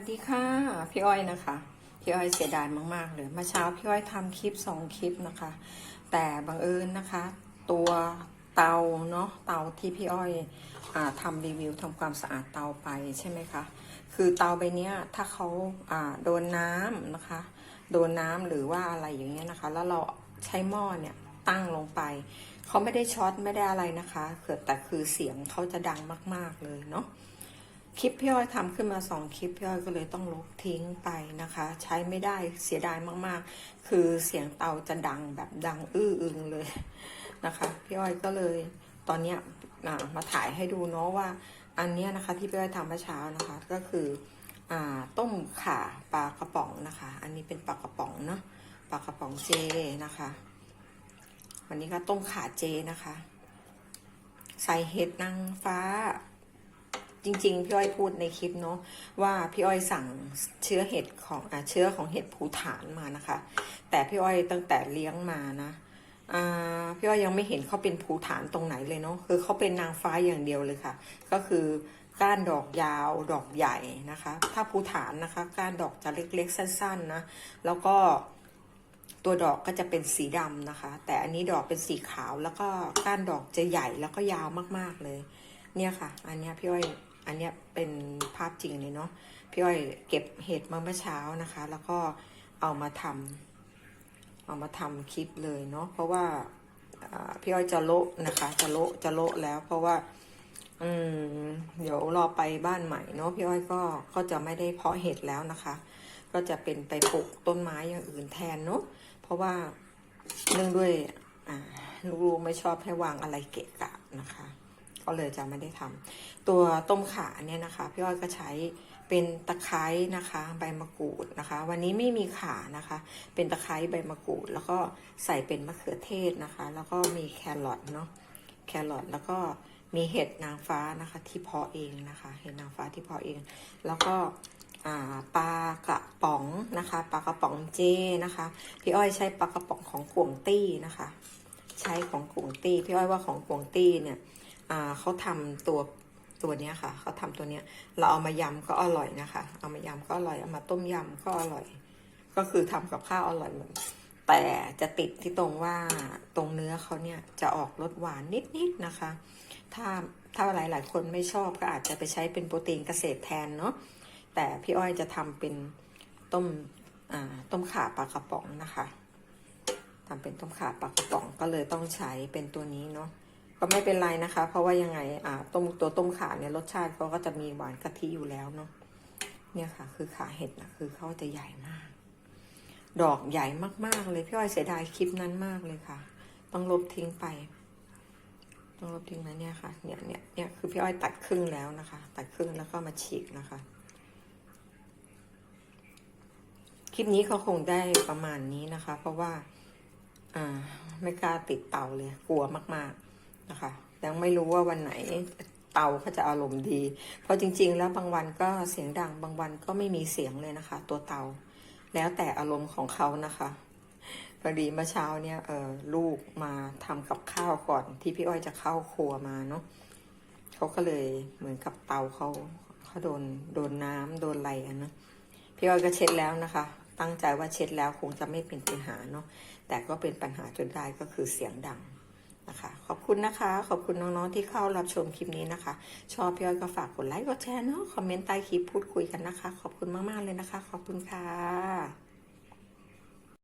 สดีค่ะ พี่อ้อยนะคะ พี่อ้อยเสียดายมาก ๆ เลยเมื่อเช้าพี่อ้อยทำคลิปสองคลิปนะคะ แต่บังเอิญนะคะ ตัวเตาเนาะเตาที่พี่อ้อยอทำรีวิวทำความสะอาดเตาไปใช่ไหมคะ คือเตาใบเนี้ยถ้าเขาอ่าโดนน้ำนะคะ โดนน้ำหรือว่าอะไรอย่างเงี้ยนะคะ แล้วเราใช้หม้อเนี่ยตั้งลงไปเขาไม่ได้ช็อตไม่ได้อะไรนะคะคือแต่คือเสียงเขาจะดังมาก ๆเลยเนาะ คลิปพี่อ้อยทำขึ้นมาสองคลิปพี่อ้อยก็เลยต้องลบทิ้งไปนะคะ ใช้ไม่ได้เสียดายมากๆ คือเสียงเตาจะดังแบบดังอื้ออึงเลยนะคะพี่อ้อยก็เลยตอนเนี้ยมาถ่ายให้ดูเนาะว่าอันเนี้ยนะคะที่พี่อ้อยทำเมื่อเช้านะคะก็คืออต้มข่าปลากระป๋องนะคะ อันนี้เป็นปลากระป๋องเนาะปลากระป๋องเจนะคะ วันนี้ก็ต้มข่าเจนะคะ ใส่เห็ดนางฟ้า จริง ๆ พี่อ้อยพูดในคลิปเนาะว่าพี่อ้อยสั่งเชื้อเห็ดของอ่าเชื้อของเห็ดภูฐานมานะคะ แต่พี่อ้อยตั้งแต่เลี้ยงมานะอ่าพี่อ้อยยังไม่เห็นเขาเป็นภูฐานตรงไหนเลยเนาะคือเขาเป็นนางฟ้าอย่างเดียวเลยค่ะ ก็คือก้านดอกยาวดอกใหญ่นะคะ ถ้าภูฐานนะคะ ก้านดอกจะเล็กๆ สั้น ๆ นะ แล้วก็ตัวดอกก็จะเป็นสีดำนะคะ แต่อันนี้ดอกเป็นสีขาวแล้วก็ก้านดอกจะใหญ่แล้วก็ยาวมากๆเลย เนี่ยค่ะ อันเนี้ยพี่อ้อยอันเนี้ยเป็นภาพจริงเลยเนาะพี่อ้อยเก็บเห็ดมาเมื่อเช้านะคะ แล้วก็เอามาทำเอามาทำคลิปเลยเนาะเพราะว่าพี่อ้อยจะโละนะคะ จะโละจะโละแล้ว เพราะว่า อืม เดี๋ยวรอไปบ้านใหม่เนาะพี่อ้อยก็ก็จะไม่ได้เพาะเห็ดแล้วนะคะ ก็จะเป็นไปปลูกต้นไม้อย่างอื่นแทนเนาะเพราะว่าเนื่องด้วยลูกๆไม่ชอบให้วางอะไรเกะกะนะคะ ก็เลยจะไม่ได้ทำตัวต้มขาเนี่ยนะคะ พี่อ้อยก็ใช้เป็นตะไคร้นะคะ ใบมะกรูดนะคะ วันนี้ไม่มีขานะคะ เป็นตะไคร้ใบมะกรูด แล้วก็ใส่เป็นมะเขือเทศนะคะ แล้วก็มีแครอทเนาะแครอทแล้วก็มีเห็ดนางฟ้านะคะที่เพาะเองนะคะเห็ดนางฟ้าที่เพาะเอง แล้วก็ปลากระป๋องนะคะปลากระป๋องเจนะคะ พี่อ้อยใช้ปลากระป๋องของกวงตี้นะคะ ใช้ของกวงตี้พี่อ้อยว่าของกวงตี้เนี่ย เขาทำตัวตัวเนี้ยค่ะ เขาทำตัวเนี้ย เราเอามายำก็อร่อยนะคะ เอามายำก็อร่อย เอามาต้มยำก็อร่อย ก็คือทำกับข้าวอร่อยเหมือนแต่จะติดที่ตรงว่าตรงเนื้อเขาเนี่ยจะออกรสหวานนิดๆนะคะ ถ้าถ้าหลายๆคนไม่ชอบก็อาจจะไปใช้เป็นโปรตีนเกษตรแทนเนาะ แต่พี่อ้อยจะทำเป็นต้มต้มข่าปลากระป๋องนะคะทำเป็นต้มข่าปลากระป๋องก็เลยต้องใช้เป็นตัวนี้เนาะ ก็ไม่เป็นไรนะคะ เพราะว่ายังไงอ่าต้มตัวต้มขาเนี่ยรสชาติเขาก็จะมีหวานกะทิอยู่แล้วเนาะเนี่ยค่ะ คือขาเห็ดนะคือเขาจะใหญ่มาก ดอกใหญ่มากๆเลยพี่อ้อยเสียดายคลิปนั้นมากเลยค่ะ ต้องลบทิ้งไป ต้องลบทิ้งนะเนี่ยค่ะ เนี่ยเนี่ยเนี่ยคือพี่อ้อยตัดครึ่งแล้วนะคะ ตัดครึ่งแล้วก็มาฉีกนะคะคลิปนี้เขาคงได้ประมาณนี้นะคะ เพราะว่า อ่า ไม่กล้าติดเตาเลย กลัวมาก ๆ นะคะยังไม่รู้ว่าวันไหนเตาเขาจะอารมณ์ดี เพราะจริง ๆ แล้วบางวันก็เสียงดัง บางวันก็ไม่มีเสียงเลยนะคะ ตัวเตา แล้วแต่อารมณ์ของเขานะคะพอดีเมื่อเช้าเนี่ยเออลูกมาทำกับข้าวก่อนที่พี่อ้อยจะเข้าครัวมาเนาะเขาก็เลยเหมือนกับเตาเขาเขาโดนโดนน้ำโดนอะไรอะนะพี่อ้อยก็เช็ดแล้วนะคะ ตั้งใจว่าเช็ดแล้วคงจะไม่เป็นปัญหาเนาะแต่ก็เป็นปัญหาจนได้ก็คือเสียงดัง นะคะขอบคุณนะคะ ขอบคุณน้องๆที่เข้ารับชมคลิปนี้นะคะ ชอบพี่อ้อยก็ฝากกดไลค์กดแชร์เนาะคอมเมนต์ใต้คลิปพูดคุยกันนะคะ ขอบคุณมากๆเลยนะคะ ขอบคุณค่ะ